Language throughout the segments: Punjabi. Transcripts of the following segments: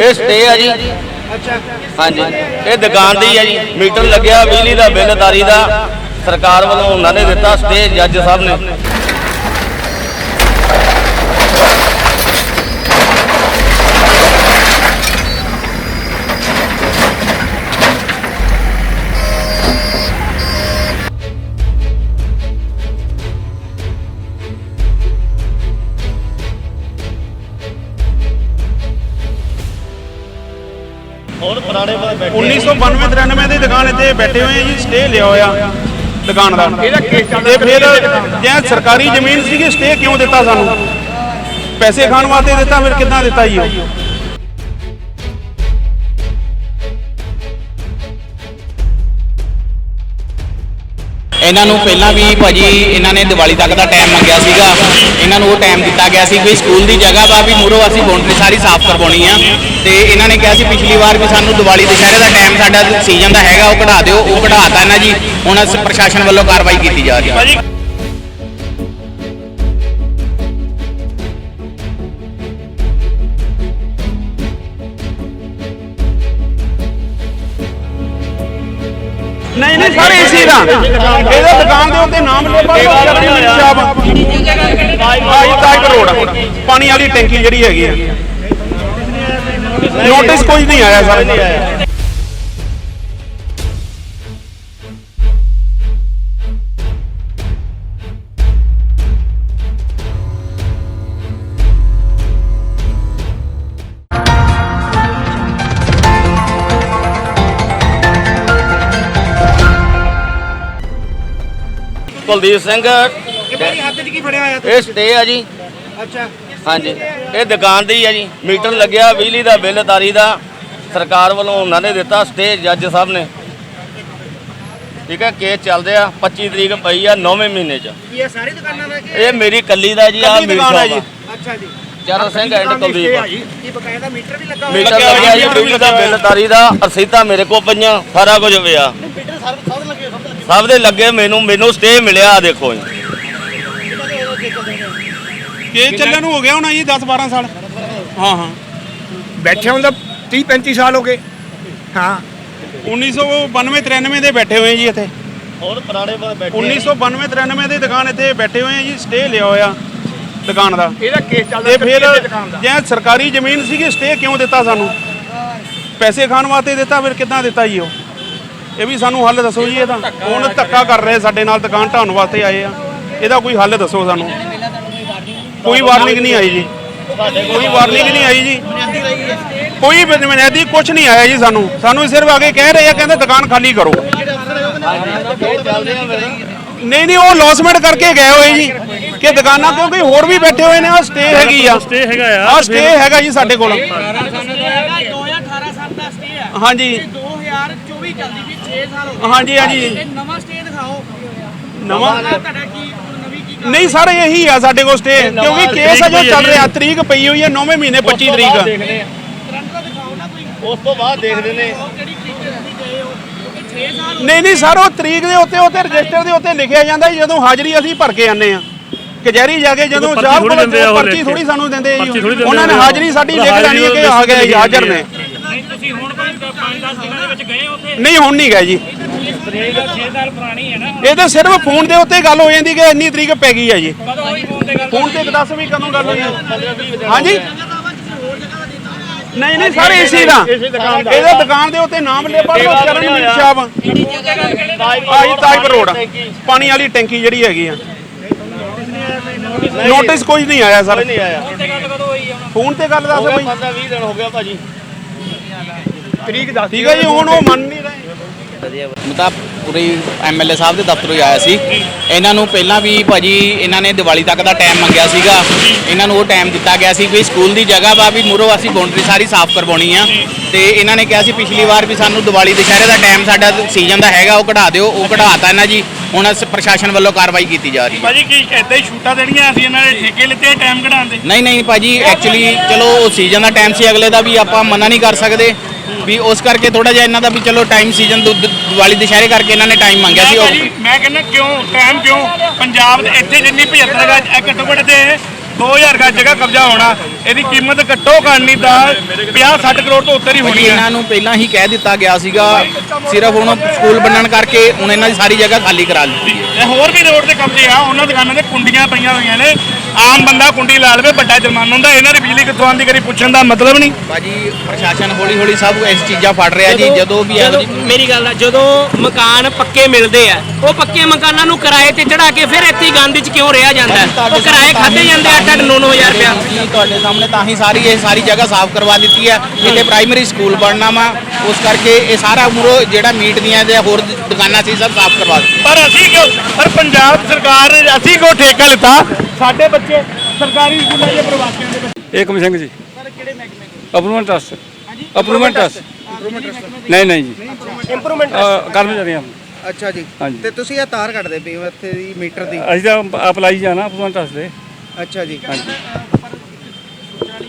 ਇਹ ਸਟੇ ਆ ਜੀ। ਅੱਛਾ ਹਾਂਜੀ। ਇਹ ਦੁਕਾਨ ਦੀ ਆ ਜੀ। ਮੀਟਰ ਲੱਗਿਆ, ਬਿਜਲੀ ਦਾ ਬਿੱਲ ਦਾਰੀ ਦਾ। ਸਰਕਾਰ ਵੱਲੋਂ ਉਹਨਾਂ ਨੇ ਦਿੱਤਾ ਸਟੇ ਜੱਜ ਸਾਹਿਬ ਨੇ। ਹੋਰ ਪੁਰਾਣੇ ਵਾਲੇ ਬੈਠੇ 1992 93 ਦੀ ਦੁਕਾਨ ਇੱਥੇ ਬੈਠੇ ਹੋਏ ਆ ਜੀ ਸਟੇ ਲਿਆ ਹੋਇਆ ਦੁਕਾਨ ਦਾ। ਇਹਦਾ ਕੇਸ ਚੱਲਦਾ ਤੇ ਫਿਰ ਜੇ ਸਰਕਾਰੀ ਜ਼ਮੀਨ ਸੀਗੀ ਸਟੇ ਕਿਉਂ ਦਿੱਤਾ ਸਾਨੂੰ? ਪੈਸੇ ਖਾਣ ਵਾਸਤੇ ਦਿੱਤਾ ਫਿਰ ਕਿੱਦਾਂ ਦਿੱਤਾ ਜੀ ਇਹਨਾਂ ਨੂੰ ਪਹਿਲਾਂ ਵੀ ਭਾਜੀ ਇਹਨਾਂ ਨੇ ਦੀਵਾਲੀ ਤੱਕ ਦਾ ਟਾਈਮ ਮੰਗਿਆ ਸੀਗਾ। ਇਹਨਾਂ ਨੂੰ ਉਹ ਟਾਈਮ ਦਿੱਤਾ ਗਿਆ ਸੀ ਵੀ ਸਕੂਲ ਦੀ ਜਗ੍ਹਾ ਵਾ, ਵੀ ਮੂਰੋ ਅਸੀਂ ਬਾਉਂਡਰੀ ਸਾਰੀ ਸਾਫ਼ ਕਰਵਾਉਣੀ ਆ। ਤੇ ਇਹਨਾਂ ਨੇ ਕਿਹਾ ਸੀ ਪਿਛਲੀ ਵਾਰ ਵੀ ਸਾਨੂੰ ਦੀਵਾਲੀ ਦੁਸ਼ਹਿਰੇ ਦਾ ਟਾਈਮ ਸਾਡਾ ਸੀਜ਼ਨ ਦਾ ਹੈਗਾ, ਉਹ ਕਢਾ ਦਿਓ, ਉਹ ਕਢਾਤਾ ਇਹਨਾਂ ਜੀ। ਹੁਣ ਪ੍ਰਸ਼ਾਸਨ ਵੱਲੋਂ ਕਾਰਵਾਈ ਕੀਤੀ ਜਾ ਰਹੀ ਹੈ ਇਹਦਾ ਦੁਕਾਨ ਦੇ ਉੱਤੇ ਨਾਮ ਚਰਨਜੀਤ ਸ਼ਾਪ ਆਈ ਤਾਜ ਰੋਡ ਪਾਣੀ ਵਾਲੀ ਟੈਂਕੀ ਜਿਹੜੀ ਹੈਗੀ ਆ। ਨੋਟਿਸ ਕੋਈ ਨਹੀਂ ਆਇਆ ਸਰ। ਕੁਲਦੀਪ ਸਿੰਘ। ਮੇਰੀ ਹੱਥ 'ਚ ਕੀ ਫੜਿਆ ਹੋਇਆ ਇਹ ਸਟੇ ਆ ਜੀ। ਅੱਛਾ। ਹਾਂਜੀ। ਇਹ ਦੁਕਾਨ ਦੀ ਆ ਜੀ। ਮੀਟਰ ਲੱਗਿਆ ਬਿਜਲੀ ਦਾ ਬਿੱਲ ਦਾਰੀ ਦਾ। ਸਰਕਾਰ ਵੱਲੋਂ ਉਹਨਾਂ ਨੇ ਦਿੱਤਾ ਸਟੇ ਜੱਜ ਸਾਹਿਬ ਨੇ। ਠੀਕ ਹੈ ਕੇਸ ਚੱਲਦੇ ਆ 25 ਤਰੀਕ ਪਈ ਆ 9ਵੇਂ ਮਹੀਨੇ ਚ। ਇਹ ਸਾਰੀ ਦੁਕਾਨਾਂ ਦਾ ਕੀ ਇਹ ਮੇਰੀ ਕੱਲੀ ਦਾ ਜੀ ਆ ਮੇਰੀ ਦੁਕਾਨ ਜੀ। ਅੱਛਾ ਜੀ। ਚਰਨ ਸਿੰਘ ਐਂਡ ਕੁਲਦੀਪ ਕੀ ਬਕਾਇਦਾ ਮੀਟਰ ਵੀ ਲੱਗਾ ਮੀਟਰ ਲੱਗਿਆ ਜੀ ਬਿਜਲੀ ਦਾ ਬਿੱਲ ਦਾਰੀ ਦਾ। ਰਸੀਦਾਂ ਮੇਰੇ ਕੋਲ ਪਈਆਂ ਸਾਰਾ ਕੁਝ ਪਿਆ। ਸਭ ਦੇ ਲੱਗੇ ਮੈਨੂੰ ਮੈਨੂੰ ਸਟੇ ਮਿਲਿਆ ਆ ਦੇਖੋ ਜੀ। ਕੇਸ ਚੱਲਣ ਨੂੰ ਹੋ ਗਿਆ ਹੋਣਾ ਜੀ 10 12 ਸਾਲ। ਹਾਂ ਹਾਂ। ਬੈਠੇ ਹੁੰਦਾ 30 35 ਸਾਲ ਹੋ ਗਏ। ਹਾਂ। 1992 93 ਦੇ ਬੈਠੇ ਹੋਏ ਜੀ ਇੱਥੇ। ਹੋਰ ਪੁਰਾਣੇ ਬੈਠੇ 1992 93 ਦੀ ਦੁਕਾਨ ਇੱਥੇ ਬੈਠੇ ਹੋਏ ਆ ਜੀ ਸਟੇ ਲਿਆ ਹੋਇਆ ਦੁਕਾਨ ਦਾ। ਇਹਦਾ ਕੇਸ ਚੱਲਦਾ ਤੇ ਫਿਰ ਕੱਚੇ ਦੁਕਾਨ ਦਾ? ਜੇ ਸਰਕਾਰੀ ਜ਼ਮੀਨ ਸੀਗੀ ਸਟੇ ਕਿਉਂ ਦਿੱਤਾ ਸਾਨੂੰ? ਪੈਸੇ ਖਾਣ ਵਾਸਤੇ ਦਿੱਤਾ ਫਿਰ ਕਿੱਦਾਂ ਦਿੱਤਾ ਜੀ ਉਹ? ਇਹ ਵੀ ਸਾਨੂੰ ਹੱਲ ਦੱਸੋ ਜੀ ਇਹਦਾ ਹੁਣ ਧੱਕਾ ਕਰ ਰਹੇ ਸਾਡੇ ਨਾਲ ਦੁਕਾਨ ਢਾਉਣ ਵਾਸਤੇ ਆਏ ਆ। ਇਹਦਾ ਕੋਈ ਹੱਲ ਦੱਸੋ ਸਾਨੂੰ। ਕੋਈ ਵਾਰਨਿੰਗ ਨਹੀਂ ਆਈ ਜੀ। ਕੋਈ ਵਾਰਨਿੰਗ ਨਹੀਂ ਆਈ ਜੀ। ਕੋਈ ਬਨਿਆਦੀ ਕੁਝ ਨਹੀਂ ਆਇਆ ਜੀ ਸਾਨੂੰ। ਸਾਨੂੰ ਸਿਰਫ ਅੱਗੇ ਕਹਿ ਰਹੇ ਆ ਕਹਿੰਦੇ ਦੁਕਾਨ ਖਾਲੀ ਕਰੋ। ਨਹੀਂ ਨਹੀਂ ਉਹ ਲੌਸਮੈਂਟ ਕਰਕੇ ਗਏ ਹੋਏ ਜੀ ਕਿ ਦੁਕਾਨਾਂ ਕਿਉਂਕਿ ਹੋਰ ਵੀ ਬੈਠੇ ਹੋਏ ਨੇ ਆ ਸਟੇ ਹੈਗੀ ਆ। ਸਟੇ ਹੈਗਾ ਆ। ਸਟੇ ਹੈਗਾ ਜੀ ਸਾਡੇ ਕੋਲ। 2018 ਸਾਲ ਦਾ ਸਟੇ ਹੈ ਹਾਂਜੀ। 2024 ਚੱਲਦੀ 6 ਸਾਲ ਹੋ ਗਏ ਹਾਂਜੀ। ਹਾਂਜੀ ਨਵਾਂ ਸਟੇ ਦਿਖਾਓ। ਨਵਾਂ? ਤੁਹਾਡਾ ਕੀ ਨਵੀਂ ਕੀ ਨਹੀਂ ਸਰ ਇਹੀ ਆ ਸਾਡੇ ਕੋਲ ਸਟੇ ਕਿਉਂਕਿ ਕੇਸ ਅਜੇ ਚੱਲ ਰਿਹਾ ਤਰੀਕ ਪਈ ਹੋਈ ਹੈ 9ਵੇਂ ਮਹੀਨੇ 25 ਤਰੀਕ। ਕਰੰਟ ਦਾ ਦਿਖਾਓ ਨਾ ਕੋਈ। ਉਸ ਤੋਂ ਬਾਅਦ ਦੇਖਦੇ ਨੇ। ਉਹ ਕਿਹੜੀ ਤਰੀਕ ਤੇ ਤੁਸੀਂ ਗਏ ਹੋ? ਕਿਉਂਕਿ 6 ਸਾਲ ਹੋ ਨਹੀਂ ਨਹੀਂ ਸਰ ਉਹ ਤਰੀਕ ਦੇ ਉੱਤੇ ਉੱਤੇ ਰਜਿਸਟਰ ਦੇ ਉੱਤੇ ਲਿਖਿਆ ਜਾਂਦਾ ਜਦੋਂ ਹਾਜ਼ਰੀ ਅਸੀਂ ਭਰ ਕੇ ਆਨੇ ਆ ਕਚਹਿਰੀ ਜਾ ਕੇ ਜਦੋਂ ਸਾਹਿਬ ਥੋੜ੍ਹੀ ਕੋਲ ਦਿੰਦੇ ਆ ਉਹ ਪਰਚੀ ਥੋੜੀ। ਸਾਨੂੰ ਦਿੰਦੇ ਆ ਉਹਨਾਂ ਨੇ। ਹਾਜ਼ਰੀ ਸਾਡੀ ਲਿਖ ਲੈਣੀ ਹੈ ਕਿ ਆ ਗਏ ਹਾਜ਼ਰ ਨੇ। ਨਹੀਂ ਤੁਸੀਂ ਹੁਣ ਕੋਈ 5-10 ਦਿਨਾਂ ਦੇ ਵਿੱਚ ਗਏ ਉੱਥੇ ਨਹੀਂ ਹੁਣ ਨਹੀਂ ਗਏ ਜੀ। ਤਰੀਕ 6 ਸਾਲ ਪੁਰਾਣੀ ਹੈ ਨਾ ਇਹ ਤਾਂ ਸਿਰਫ ਫੋਨ ਦੇ ਉੱਤੇ ਗੱਲ ਹੋ ਜਾਂਦੀ ਕਿ ਇੰਨੀ ਤਰੀਕ ਪੈ ਗਈ ਹੈ ਜੀ। ਫੋਨ ਤੇ ਦੱਸ ਵੀ ਕਦੋਂ ਗੱਲ ਹੋਈ ਹੈ। ਹਾਂਜੀ? ਨਹੀਂ ਨਹੀਂ ਸਾਰੇ ਇਸੇ ਦਾ। ਇਹਦਾ ਦੁਕਾਨ ਦੇ ਉੱਤੇ ਨਾਮ ਲਿਖਾ ਲਓ ਚਰਨਜੀਤ ਸ਼ਾਪ ਆਈ ਤਾਜ ਰੋਡ ਪਾਣੀ ਵਾਲੀ ਟੈਂਕੀ ਜਿਹੜੀ ਹੈਗੀ ਆ। ਨੋਟਿਸ ਕੋਈ ਨਹੀਂ ਆਇਆ ਸਰ। ਫੋਨ ਤੇ ਗੱਲ ਦੱਸ ਗਿਆ ਬਈ। 15 20 ਦਿਨ ਹੋ ਗਿਆ ਭਾਜੀ। ਤਰੀਕ ਦੱਸ ਠੀਕ ਹੈ ਜੀ ਹੁਣ ਉਹ ਮੰਨ ਨਹੀਂ ਰਹੇ। ਮੈਂ ਤਾਂ ਪੂਰੀ ਐਮਐਲਏ ਸਾਹਿਬ ਦੇ ਦਫ਼ਤਰੋਂ ਹੀ ਆਇਆ ਸੀ। ਇਹਨਾਂ ਨੂੰ ਪਹਿਲਾਂ ਵੀ ਭਾਜੀ ਇਹਨਾਂ ਨੇ ਦੀਵਾਲੀ ਤੱਕ ਦਾ ਟਾਈਮ ਮੰਗਿਆ ਸੀਗਾ। ਇਹਨਾਂ ਨੂੰ ਉਹ ਟਾਈਮ ਦਿੱਤਾ ਗਿਆ ਸੀ ਵੀ ਸਕੂਲ ਦੀ ਜਗ੍ਹਾ ਵਾ ਵੀ ਮੂਰੋ ਅਸੀਂ ਬਾਉਂਡਰੀ ਸਾਰੀ ਸਾਫ਼ ਕਰਵਾਉਣੀ ਆ। ਤੇ ਇਹਨਾਂ ਨੇ ਕਿਹਾ ਸੀ ਪਿਛਲੀ ਵਾਰ ਵੀ ਸਾਨੂੰ ਦੀਵਾਲੀ ਦੁਸ਼ਹਿਰੇ ਦਾ ਟਾਈਮ ਸਾਡਾ ਸੀਜ਼ਨ ਦਾ ਹੈਗਾ ਉਹ ਕਢਾ ਦਿਓ ਉਹ ਕਢਾਤਾ ਇਹਨਾਂ ਜੀ। ਹੁਣ ਅਸ- ਪ੍ਰਸ਼ਾਸਨ ਵੱਲੋਂ ਕਾਰਵਾਈ ਕੀਤੀ ਜਾ ਰਹੀ ਹੈ। ਭਾਜੀ ਕੀ ਏਦਾਂ ਹੀ ਛੂਟਾ ਦੇਣੀਆਂ ਸੀ ਇਹਨਾਂ ਨੇ ਠੇਕੇ ਲਿੱਤੇ ਟਾਈਮ ਕਢਾਉਣ ਦੇ? ਨਹੀਂ ਨਹੀਂ ਭਾਜੀ ਐਕਚੁਅਲੀ ਚਲੋ ਉਹ ਸੀਜ਼ਨ ਦਾ ਟਾਈਮ ਸੀ ਅਗਲੇ ਦਾ ਵੀ ਆਪਾਂ ਮਨਾ ਨਹੀਂ ਕਰ ਸਕਦੇ। ਵੀ ਉਸ ਕਰਕੇ ਥੋੜਾ ਜਿਹਾ ਇਹਨਾਂ ਦਾ ਵੀ ਚਲੋ ਟਾਈਮ ਸੀਜ਼ਨ ਦੀਵਾਲੀ ਦੁਸ਼ਹਿਰੇ ਕਰਕੇ ਇਹਨਾਂ ਨੇ ਟਾਈਮ ਮੰਗਿਆ ਸੀ ਉਹ ਮੈਂ ਕਹਿੰਦਾ ਕਿਉਂ ਟਾਈਮ ਕਿਉਂ? ਪੰਜਾਬ ਦੇ ਇੱਥੇ ਜਿੰਨੀ 75 ਗਾ ਘੱਟੋ ਘੱਟ ਤੇ 2000 ਗਜ ਜਗ੍ਹਾ ਕਬਜ਼ਾ ਹੋਣਾ ਇਹਦੀ ਕੀਮਤ ਘੱਟੋ ਘੱਟ ਨਹੀਂ ਤਾਂ 50 60 ਕਰੋੜ ਤੋਂ ਉੱਤੇ ਹੀ ਹੋਣੀ ਹੈ। ਇਹਨਾਂ ਨੂੰ ਪਹਿਲਾਂ ਹੀ ਕਹਿ ਦਿੱਤਾ ਗਿਆ ਸੀਗਾ ਸਿਰਫ ਹੁਣ ਸਕੂਲ ਬਣਨ ਕਰਕੇ ਹੁਣ ਇਹਨਾਂ ਦੀ ਸਾਰੀ ਜਗ੍ਹਾ ਖਾਲੀ ਕਰਾ ਲਈ ਇਹ ਹੋਰ ਵੀ ਰੋਡ ਤੇ ਕਬਜ਼ੇ ਆ ਉਹਨਾਂ ਦੁਕਾਨਾਂ ਤੇ ਕੁੰਡੀਆਂ ਪਈਆਂ ਹੋਈਆਂ ਨੇ ਆਮ ਬੰਦਾ ਕੁੰਡੀ ਲਾ ਲਵੇ ਵੱਡਾ ਜੁਰਮਾਨਾ ਹੁੰਦਾ ਇਹਨਾਂ ਦੀ ਬਿਜਲੀ ਕਿੱਥੋਂ ਆਉਂਦੀ ਕਰੀ ਪੁੱਛਣ ਦਾ ਮਤਲਬ ਨਹੀਂ। ਭਾਜੀ ਪ੍ਰਸ਼ਾਸਨ ਹੌਲੀ ਹੌਲੀ ਸਭ ਇਸ ਚੀਜ਼ਾਂ ਫੜ ਰਿਹਾ ਜੀ ਜਦੋਂ ਵੀ ਇਹੋ ਜਦੋਂ ਜਿਹੀ ਮੇਰੀ ਗੱਲ ਦਾ ਜਦੋਂ ਮਕਾਨ ਪੱਕੇ ਮਿਲਦੇ ਆ ਉਹ ਪੱਕੇ ਮਕਾਨਾਂ ਨੂੰ ਕਿਰਾਏ ਤੇ ਚੜਾ ਕੇ ਫਿਰ ਇੱਥੇ ਹੀ ਗੰਦ 'ਚ ਕਿਉਂ ਰਿਹਾ ਜਾਂਦਾ? ਹੈ? ਉਹ ਕਿਰਾਏ ਖਾਦੇ ਜਾਂਦੇ 8-8 9-9000 ਰੁਪਇਆ। ਜੀ ਤੁਹਾਡੇ ਸਾਹਮਣੇ ਤਾਂ ਹੀ ਸਾਰੀ ਇਹ ਸਾਰੀ ਜਗ੍ਹਾ ਸਾਫ਼ ਕਰਵਾ ਦਿੱਤੀ ਹੈ। ਇੱਥੇ ਪ੍ਰਾਇਮਰੀ ਸਕੂਲ ਬਣਨਾ ਵਾ ਉਸ ਕਰਕੇ ਇਹ ਸਾਰਾ ਮੂਰੋ ਜਿਹੜਾ ਮੀਟ ਦੀਆਂ ਤੇ ਹੋਰ ਦੁਕਾਨਾਂ ਸੀ ਸਭ ਸਾਫ਼ ਕਰਵਾ ਦਿੱਤੀ। ਪਰ ਅਸੀਂ ਕਿਉਂ ਪਰ ਪੰਜਾਬ ਸਰਕਾਰ ਨੇ ਅਸੀਂ ਕਿਉਂ ਠੇਕਾ ਲਿੱਤਾ? ਸਾਡੇ ਬੱਚੇ ਸਰਕਾਰੀ ਸਕੂਲਾਂ ਦੇ ਪ੍ਰਵਾਸੀਆਂ ਦੇ ਬੱਚੇ। ਏਕਮ ਸਿੰਘ ਜੀ। ਸਰ ਕਿਹੜੇ ਮਹਿਕਮੇ ਤੋਂ ਅਪਰੂਵਮੈਂਟ ਟਰਸਟ ਅਪਰੂਵਮੈਂਟ ਟਰਸਟ ਨਹੀਂ ਨਹੀਂ ਜੀ। ਇੰਪਰੂਵਮੈਂਟ ਕਰਮਚਾਰੀਆਂ ਅੱਛਾ ਜੀ। ਹਾਂਜੀ। ਤੇ ਤੁਸੀਂ ਇਹ ਤਾਰ ਕੱਢਦੇ ਪਏ ਹੋ ਇੱਥੇ ਦੀ ਮੀਟਰ ਦੀ। ਅਸੀਂ ਤਾਂ ਅਪਲਾਈ ਜਾਣਾ ਅਪਰੂਵਮੈਂਟ ਟਰਸਟ ਦੇ। ਅੱਛਾ ਜੀ। ਵਾਲੀ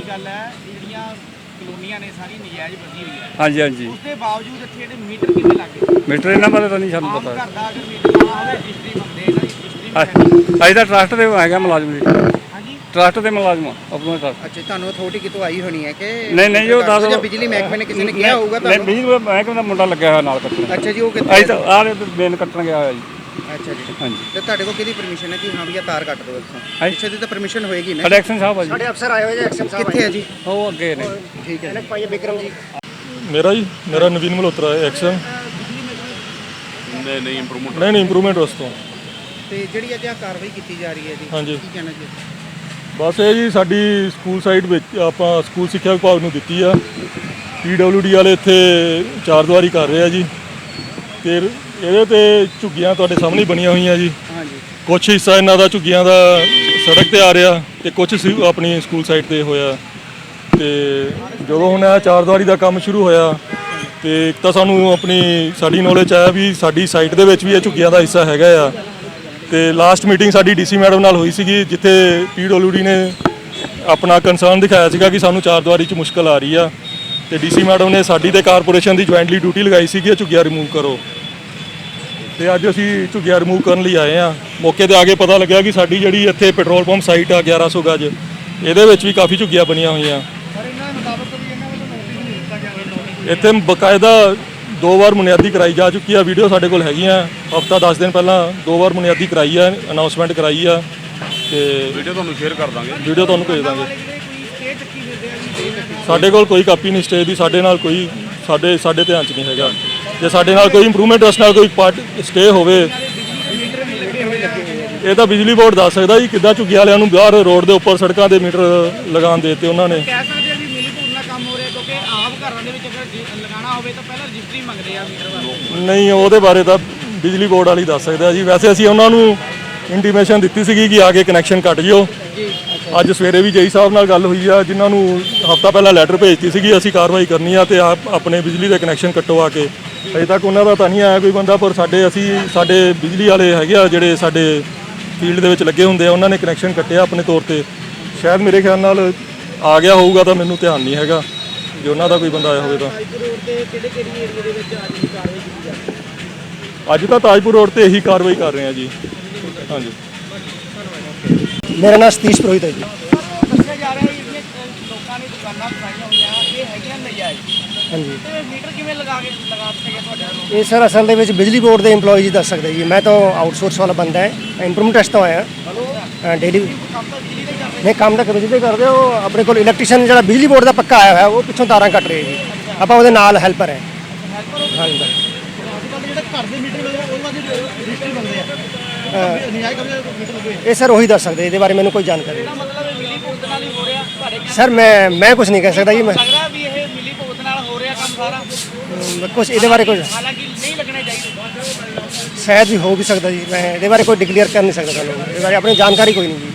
ਗੱਲ ਹੈ ਜਿਹੜੀਆਂ ਕਲੋਨੀਆਂ ਨੇ ਸਾਰੀ ਨਜਾਇਜ਼ ਬਣੀ ਹੋਈ ਹੈ। ਹਾਂਜੀ ਹਾਂਜੀ। ਉਸਦੇ ਬਾਵਜੂਦ ਇੱਥੇ ਜਿਹੜੇ ਮੀਟਰ ਕਿਵੇਂ ਲੱਗੇ ਮੀਟਰ ਇਹਨਾਂ ਬਾਰੇ ਤਾਂ ਨਹੀਂ ਸਾਨੂੰ ਆਮ ਪਤਾ। ਘਰ ਦਾ ਅਗਰ ਮੀਟਰ ਲਾਉਣਾ ਹੋਵੇ ਰਜਿਸਟਰੀ ਬੰਦੇ ਇਹਨਾਂ ਦੀ ਹਾਂ, ਅਸੀਂ ਤਾਂ ਟਰਸਟ ਦੇ ਹੈਗਾ ਮੁਲਾਜ਼ਮ ਜੀ। ਹਾਂਜੀ। ਟਰਸਟ ਦੇ ਮੁਲਾਜ਼ਮ ਅਪਰੂਵਮੈਂਟ ਟਰਸਟ ਅੱਛਾ ਤੁਹਾਨੂੰ ਅਥਾਰਟੀ ਕਿਤੋਂ ਆਈ ਹੋਣੀ ਹੈ ਕਿ ਨਹੀਂ, ਨਹੀਂ, ਉਹ ਦੱਸ ਜਾਂ ਦਿਓ। ਬਿਜਲੀ ਮਹਿਕਮੇ ਨੇ ਕਿਸੇ ਨੇ ਕਿਹਾ ਹੋਊਗਾ ਨਹੀਂ ਤੁਹਾਨੂੰ? ਬਿਜਲੀ ਮਹਿਕਮੇ ਦਾ ਮੁੰਡਾ ਲੱਗਿਆ ਹੋਇਆ ਨਾਲ ਕੱਟਣ। ਅੱਛਾ ਜੀ ਉਹ ਕਿੱਥੇ ਅਸੀਂ ਤਾਂ ਆਹ ਬੇਨ ਕੱਟਣ ਗਿਆ ਹੋਇਆ ਜੀ। ਅੱਛਾ ਜੀ। ਹਾਂਜੀ। ਤੇ ਤੁਹਾਡੇ ਕੋਲ ਕਿਹਦੀ ਪਰਮਿਸ਼ਨ ਹੈ ਕਿ ਹਾਂ ਵੀ ਇਹ ਤਾਰ ਕੱਟ ਦਿਓ ਇੱਥੋਂ? ਹਾਂਜੀ। ਪਿੱਛੇ ਦੀ ਤਾਂ ਪਰਮਿਸ਼ਨ ਹੋਏਗੀ ਨਾ। ਸਾਡੇ ਐਕਸ਼ਨ ਸਾਹਿਬ ਆ ਜੀ। ਅਫਸਰ ਆਏ ਹੋਏ ਜੀ ਐਕਸ਼ਨ ਸਾਹਿਬ ਕਿੱਥੇ ਹੈ ਜੀ? ਉਹ ਅੱਗੇ ਨੇ। ਠੀਕ ਹੈ ਭਾਈ ਵਿਕਰਮ ਜੀ। ਮੇਰਾ ਜੀ ਮੇਰਾ ਨਵੀਨ ਮਲਹੋਤਰਾ ਹੈ ਐਕਸ਼ਨ ਨਹੀਂ ਨਹੀਂ ਇੰਪਰੂਵਮੈਂਟ ਨਹੀਂ ਨਹੀਂ ਇੰਪਰੂਵਮੈਂਟ ਵਾਸਤੇ ਤੇ ਜਿਹੜੀ ਅੱਜ ਆ ਕਾਰਵਾਈ ਕੀਤੀ ਜਾ ਰਹੀ ਹੈ ਜੀ ਹਾਂਜੀ। ਕੀ ਕਹਿਣਾ ਜੀ? ਬਸ ਇਹ ਜੀ ਸਾਡੀ ਸਕੂਲ ਸਾਈਡ ਵਿੱਚ ਆਪਾਂ ਸਕੂਲ ਸਿੱਖਿਆ ਵਿਭਾਗ ਨੂੰ ਦਿੱਤੀ ਆ। ਪੀਡਬਲਯੂਡੀ ਵਾਲੇ ਇੱਥੇ ਚਾਰ ਕਰ ਰਹੇ ਆ ਜੀ। ਤੇ ਇਹਦੇ ਤੇ ਝੁੱਗੀਆਂ ਤੁਹਾਡੇ ਸਾਹਮਣੇ ਹੀ ਬਣੀਆਂ ਹੋਈਆਂ ਜੀ। ਹਾਂਜੀ। ਕੁਝ ਹਿੱਸਾ ਇਹਨਾਂ ਦਾ ਝੁੱਗੀਆਂ ਦਾ ਸੜਕ ਤੇ ਆ ਰਿਹਾ ਤੇ ਕੁਝ ਸੀ ਆਪਣੀ ਸਕੂਲ ਸਾਈਡ ਤੇ ਹੋਇਆ। ਤੇ ਜਦੋਂ ਹੁਣ ਇਹ ਚਾਰ ਦਾ ਕੰਮ ਸ਼ੁਰੂ ਹੋਇਆ ਤੇ ਇੱਕ ਤਾਂ ਸਾਨੂੰ ਆਪਣੀ ਸਾਡੀ ਨੌਲੇਜ ਆਇਆ ਵੀ ਸਾਡੀ ਸਾਈਟ ਦੇ ਵਿੱਚ ਵੀ ਇਹ ਝੁੱਗੀਆਂ ਦਾ ਹਿੱਸਾ ਹੈਗਾ ਆ। ਤੇ ਲਾਸਟ ਮੀਟਿੰਗ ਸਾਡੀ ਡੀਸੀ ਮੈਡਮ ਨਾਲ ਹੋਈ ਸੀਗੀ ਜਿੱਥੇ ਪੀਡਬਲਯੂਡੀ ਨੇ ਆਪਣਾ ਕੰਸਰਨ ਦਿਖਾਇਆ ਸੀਗਾ ਕਿ ਸਾਨੂੰ ਚਾਰ ਦੀਵਾਰੀ 'ਚ ਮੁਸ਼ਕਲ ਆ ਰਹੀ ਆ। ਤੇ ਡੀਸੀ ਮੈਡਮ ਨੇ ਸਾਡੀ ਤੇ ਕਾਰਪੋਰੇਸ਼ਨ ਦੀ ਜੁਆਇੰਟਲੀ ਡਿਊਟੀ ਲਗਾਈ ਸੀਗੀ ਝੁੱਗੀਆਂ ਰਿਮੂਵ ਕਰੋ। ਤੇ ਅੱਜ ਅਸੀਂ ਝੁੱਗੀਆਂ ਰਿਮੂਵ ਕਰਨ ਲਈ ਆਏ ਆ। ਮੌਕੇ ਤੇ ਆ ਕੇ ਪਤਾ ਲੱਗਿਆ ਕਿ ਸਾਡੀ ਜਿਹੜੀ ਇੱਥੇ ਪੈਟਰੋਲ ਪੰਪ ਸਾਈਟ ਆ 1100 ਗਜ ਇਹਦੇ ਵਿੱਚ ਵੀ ਕਾਫੀ ਝੁੱਗੀਆਂ ਬਣੀਆਂ ਹੋਈਆਂ। ਇੱਥੇ ਬਕਾਇਦਾ ਦੋ ਵਾਰ ਬੁਨਿਆਦੀ ਕਰਾਈ ਜਾ ਚੁੱਕੀ ਆ। ਵੀਡੀਓ ਸਾਡੇ ਕੋਲ ਹੈਗੀਆਂ। ਹਫਤਾ 10 ਦਿਨ ਪਹਿਲਾਂ ਦੋ ਵਾਰ ਬੁਨਿਆਦੀ ਕਰਾਈ ਆ ਅਨਾਉਂਸਮੈਂਟ ਕਰਾਈ ਆ ਤੇ ਵੀਡੀਓ ਤੁਹਾਨੂੰ ਸ਼ੇਅਰ ਕਰ ਦਾਂਗੇ। ਵੀਡੀਓ ਤੁਹਾਨੂੰ ਭੇਜ ਦਾਂਗੇ। ਸਾਡੇ ਕੋਲ ਕੋਈ ਕਾਪੀ ਨਹੀਂ ਸਟੇ ਦੀ ਸਾਡੇ ਨਾਲ ਕੋਈ ਸਾਡੇ ਸਾਡੇ ਧਿਆਨ 'ਚ ਨਹੀਂ ਹੈਗਾ। ਜੇ ਸਾਡੇ ਨਾਲ ਕੋਈ ਇੰਪਰੂਵਮੈਂਟ ਉਸ ਨਾਲ ਕੋਈ ਪਾਰਟ ਸਟੇ ਹੋਵੇ। ਇਹ ਤਾਂ ਬਿਜਲੀ ਬੋਰਡ ਦੱਸ ਸਕਦਾ ਜੀ ਕਿੱਦਾਂ ਝੁੱਗੀ ਵਾਲਿਆਂ ਨੂੰ ਬਾਹਰ ਰੋਡ ਦੇ ਉੱਪਰ ਸੜਕਾਂ ਦੇ ਮੀਟਰ ਲਗਾਉਣ ਦੇ ਦਿੱਤੇ ਉਹਨਾਂ ਨੇ। ਕਹਿ ਸਕਦੇ ਆ ਵੀ ਮਿਲੀ ਭੁਗਤ ਨਾਲ ਕੰਮ ਹੋ ਰਿਹਾ ਕਿਉਂਕਿ ਆਮ ਘਰਾਂ ਦੇ ਵਿੱਚ ਅਗਰ ਜ- ਲਗਾਉਣਾ ਹੋਵੇ ਤਾਂ ਪਹਿਲਾਂ ਮੰਗਦੇ ਆ ਮੀਟਰ ਵਾਲੇ? ਨਹੀਂ ਉਹਦੇ ਬਾਰੇ ਤਾਂ ਬਿਜਲੀ ਬੋਰਡ ਵਾਲੀ ਦੱਸ ਸਕਦਾ ਜੀ। ਵੈਸੇ ਅਸੀਂ ਉਹਨਾਂ ਨੂੰ ਇੰਟੀਮੇਸ਼ਨ ਦਿੱਤੀ ਸੀਗੀ ਕਿ ਆ ਕੇ ਕਨੈਕਸ਼ਨ ਕੱਟ ਜਿਓ। ਅੱਜ ਸਵੇਰੇ ਵੀ ਜੇਈ ਸਾਹਿਬ ਨਾਲ ਗੱਲ ਹੋਈ ਆ ਜਿਨ੍ਹਾਂ ਨੂੰ ਹਫਤਾ ਪਹਿਲਾਂ ਲੈਟਰ ਭੇਜਤੀ ਸੀਗੀ ਅਸੀਂ ਕਾਰਵਾਈ ਕਰਨੀ ਆ ਤੇ ਆਪ ਆਪਣੇ ਬਿਜਲੀ ਦੇ ਕਨੈਕਸ਼ਨ ਕੱਟੋ ਆ ਕੇ। ਅਜੇ ਤੱਕ ਉਹਨਾਂ ਦਾ ਤਾਂ ਨਹੀਂ ਆਇਆ ਕੋਈ ਬੰਦਾ ਪਰ ਸਾਡੇ ਅਸੀਂ ਸਾਡੇ ਬਿਜਲੀ ਵਾਲੇ ਹੈਗੇ ਆ ਜਿਹੜੇ ਸਾਡੇ ਫੀਲਡ ਦੇ ਵਿੱਚ ਲੱਗੇ ਹੁੰਦੇ ਆ ਉਹਨਾਂ ਨੇ ਕਨੈਕਸ਼ਨ ਕੱਟਿਆ ਆਪਣੇ ਤੌਰ ਤੇ। ਸ਼ਾਇਦ ਮੇਰੇ ਖਿਆਲ ਨਾਲ ਆ ਗਿਆ ਹੋਊਗਾ ਤਾਂ ਮੈਨੂੰ ਧਿਆਨ ਨਹੀਂ ਹੈਗਾ। ਜੇ ਉਹਨਾਂ ਦਾ ਕੋਈ ਬੰਦਾ ਆਇਆ ਹੋਵੇ ਤਾਂ। ਅੱਜ ਤਾਂ ਤਾਜਪੁਰ ਰੋਡ ਤੇ ਇਹੀ ਕਾਰਵਾਈ ਕਰ ਰਹੇ ਆ ਜੀ। ਹਾਂਜੀ। ਮੇਰਾ ਨਾਮ ਸਤੀਸ਼ ਪ੍ਰੋਹਿਤ ਹੈ ਜੀ। ਦੱਸਿਆ ਜਾ ਰਿਹਾ ਹੈ ਜਿਹੜੀਆਂ ਅ, ਲੋਕਾਂ ਨੇ ਦੁਕਾਨਾਂ ਬਣਾਈਆਂ ਹੋਈਆਂ ਇਹ ਹੈਗੀਆਂ ਨਜਾਇਜ਼। ਹਾਂਜੀ। ਤੇ ਮੀਟਰ ਕਿਵੇਂ ਲਗਾ ਕੇ ਲਗਾ ਦਿੱਤੇ ਗਏ ਤੁਹਾਡੇ ਵੱਲੋਂ? ਇਹ ਸਰ ਅਸਲ ਦੇ ਵਿੱਚ ਬਿਜਲੀ ਬੋਰਡ ਦੇ EMPLOYEE ਜੀ ਦੱਸ ਸਕਦੇ ਜੀ। ਮੈਂ ਤਾਂ ਆਊਟਸੋਰਸ ਵਾਲਾ ਬੰਦਾ ਹੈ। ਇੰਪਰੂਵਮੈਂਟ ਟੈਸਟ ਤੋਂ ਆਇਆ। ਡੇਲੀ ਨਹੀਂ ਕੰਮ ਤਾਂ ਬਿਜਲੀ ਦੇ ਕਰਦੇ ਉਹ ਆਪਣੇ ਕੋਲ ਇਲੈਕਟ੍ਰੀਸ਼ੀਅਨ ਜਿਹੜਾ ਬਿਜਲੀ ਬੋਰਡ ਦਾ ਪੱਕਾ ਆਇਆ ਹੋਇਆ ਉਹ ਪਿੱਛੋਂ ਤਾਰਾਂ ਕੱਟ ਰਹੇ ਜੀ। ਆਪਾਂ ਉਹਦੇ ਨਾਲ ਹੈਲਪਰ ਹੈ। ਹਾਂਜੀ। ਇਹ ਸਰ ਉਹੀ ਦੱਸ ਸਕਦੇ ਇਹਦੇ ਬਾਰੇ ਮੈਨੂੰ ਕੋਈ ਜਾਣਕਾਰੀ ਨਹੀਂ। ਮਤਲਬ ਇਹ ਮਿਲੀ ਭੁਗਤ ਨਾਲ ਹੀ ਹੋ ਰਿਹਾ ਤੁਹਾਡੇ ਕਹਿਣ ਸਰ ਮੈਂ ਮੈਂ ਕੁਝ ਨਹੀਂ ਕਹਿ ਸਕਦਾ ਜੀ ਮੈਂ ਲੱਗਦਾ ਵੀ ਇਹ ਮਿਲੀ ਭੁਗਤ ਨਾਲ ਹੋ ਰਿਹਾ ਕੰਮ ਸਾਰਾ। ਕੁਝ ਇਹਦੇ ਬਾਰੇ ਕੁਝ ਹਾਲਾਂਕਿ ਨਹੀਂ ਲੱਗਣੇ ਚਾਹੀਦੇ। ਸ਼ਾਇਦ ਵੀ ਹੋ ਵੀ ਸਕਦਾ ਜੀ ਮੈਂ ਇਹਦੇ ਬਾਰੇ ਕੋਈ ਡਿਕਲੇਅਰ ਕਰ ਨਹੀਂ ਸਕਦਾ ਤੁਹਾਨੂੰ। ਇਹਦੇ ਬਾਰੇ ਆਪਣੀ ਜਾਣਕਾਰੀ ਕੋਈ ਨਹੀਂ ਜੀ।